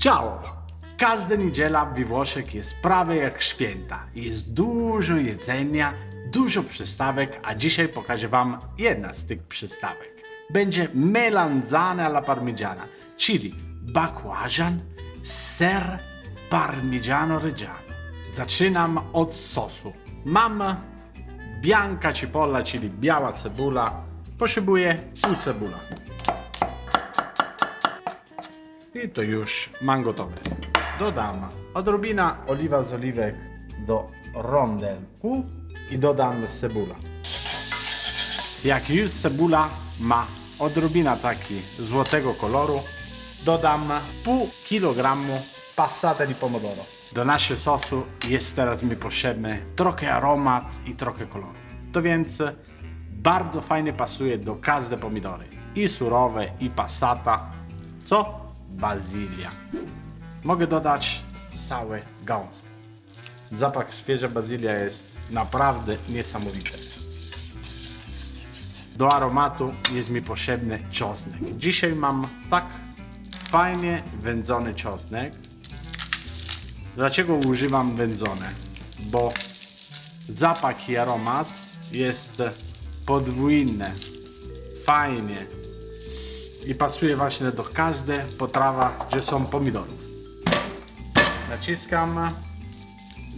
Ciao! Każda niedziela we Włoszech jest prawie jak święta. Jest dużo jedzenia, dużo przystawek, a dzisiaj pokażę Wam jedna z tych przystawek. Będzie melanzana alla parmigiana, czyli bakłażan, ser parmigiano reggiano. Zaczynam od sosu. Mam bianca cipolla, czyli biała cebula. Potrzebuję pół cebula. I to już mam gotowe. Dodam odrobina oliwa z oliwek do rondelku i dodam cebula. Jak już cebula ma odrobina taki złotego koloru, dodam pół kilogramu passata di pomodoro. Do naszego sosu jest teraz mi potrzebny trochę aromat i trochę koloru. To więc bardzo fajnie pasuje do każde pomidory. I surowe, i passata. Co? Bazylia. Mogę dodać całe gałązki. Zapach świeża bazylia jest naprawdę niesamowity. Do aromatu jest mi potrzebny czosnek. Dzisiaj mam tak fajnie wędzony czosnek. Dlaczego używam wędzone? Bo zapach i aromat jest podwójny. Fajnie. I pasuje właśnie do każdej potrawa, gdzie są pomidorów. Naciskam,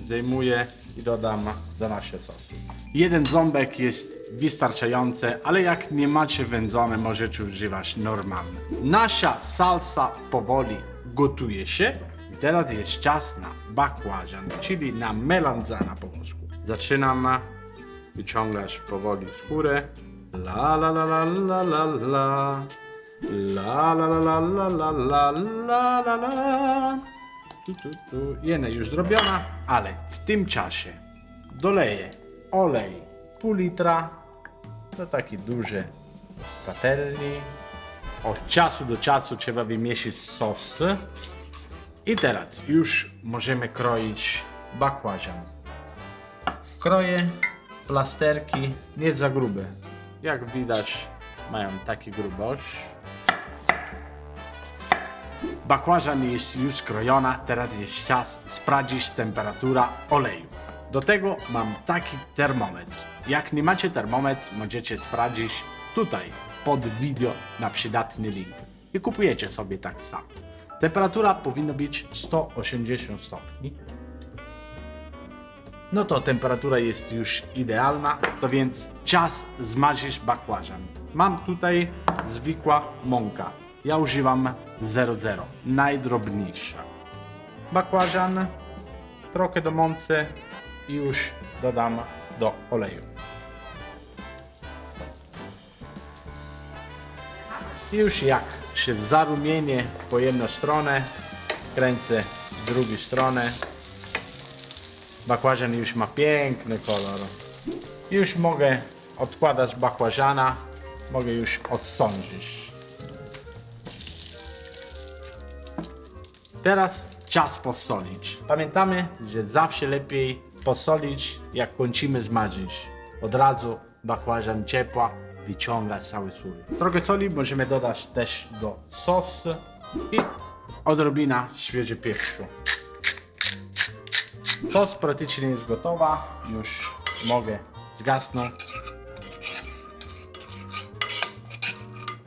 zdejmuję i dodam do naszego sosu. Jeden ząbek jest wystarczający, ale jak nie macie wędzone, możecie używać normalne. Nasza salsa powoli gotuje się teraz jest czas na bakłażan, czyli na melanzana po włosku. Zaczynam wyciągać powoli skórę. La la la la la la la. La la la la la la la la la la. Tu, tu, tu. Jedna już zrobiona, ale w tym czasie doleję olej pół litra do takiej dużej patelni. Od czasu do czasu trzeba wymieszyć sos. I teraz już możemy kroić bakłażan. Kroję plasterki nie za grube. Jak widać mają taki grubość. Bakłażan jest już skrojona, teraz jest czas sprawdzić temperaturę oleju. Do tego mam taki termometr. Jak nie macie termometr, możecie sprawdzić tutaj pod video na przydatny link. I kupujecie sobie tak samo. Temperatura powinna być 180 stopni. No to temperatura jest już idealna, to więc czas zmażyć bakłażan. Mam tutaj zwykła mąka. Ja używam 00, najdrobniejsza. Bakłażan, trochę do mący i już dodam do oleju. I już jak się zarumienie po jedną stronę, kręcę z drugiej strony. Bakłażan już ma piękny kolor. Już mogę odkładać bakłażana, mogę już odsądzić. Teraz czas posolić. Pamiętamy, że zawsze lepiej posolić, jak kończymy zmarzyć. Od razu bakłażan ciepła wyciąga cały sól. Trochę soli możemy dodać też do sosu i odrobina świeży pieprzu. Sos praktycznie jest gotowa. Już mogę zgasnąć.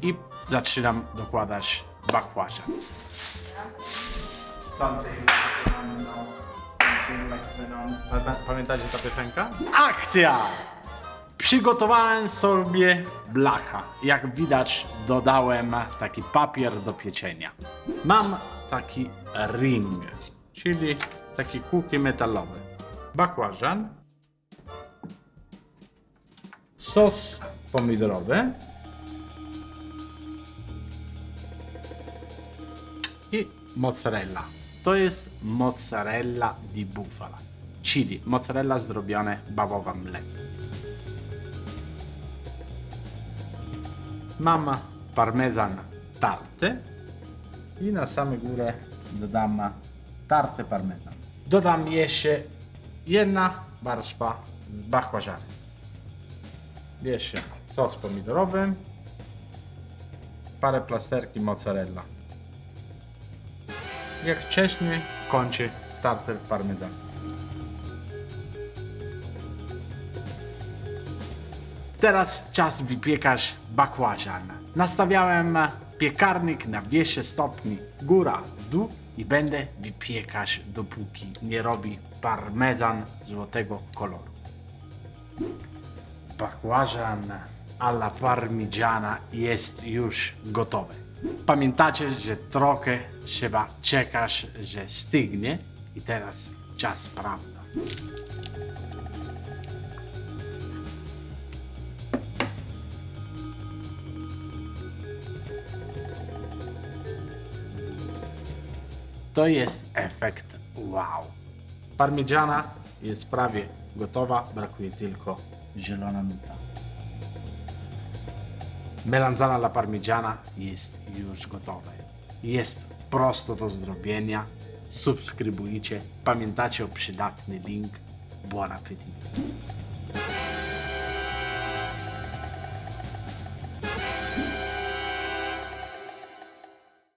I zaczynam dokładać bakłażan. Pamiętacie ta piosenka? Akcja! Przygotowałem sobie blacha. Jak widać, dodałem taki papier do pieczenia. Mam taki ring, czyli takie kółki metalowe. Bakłażan, sos pomidorowy i mozzarella. To jest mozzarella di bufala, czyli mozzarella zrobione bawowa mlekiem. Mam parmezan tarty i na samej górę dodam tarty parmezan. Dodam jeszcze jedna warstwa z bakłażanem. Jeszcze sos pomidorowy, parę plasterki mozzarella. Jak wcześniej kończy starter parmezan. Teraz czas wypiekać bakłażan. Nastawiałem piekarnik na 200 stopni góra, dół i będę wypiekać dopóki nie robi parmezan złotego koloru. Bakłażan alla parmigiana jest już gotowy. Pamiętacie, że trochę trzeba czekać, że stygnie i teraz czas prawda. To jest efekt wow. Parmigiana jest prawie gotowa, brakuje tylko zielona nuta. Melanzana alla parmigiana jest już gotowe. Jest prosto do zrobienia. Subskrybujcie. Pamiętacie o przydatny link. Buon appetit.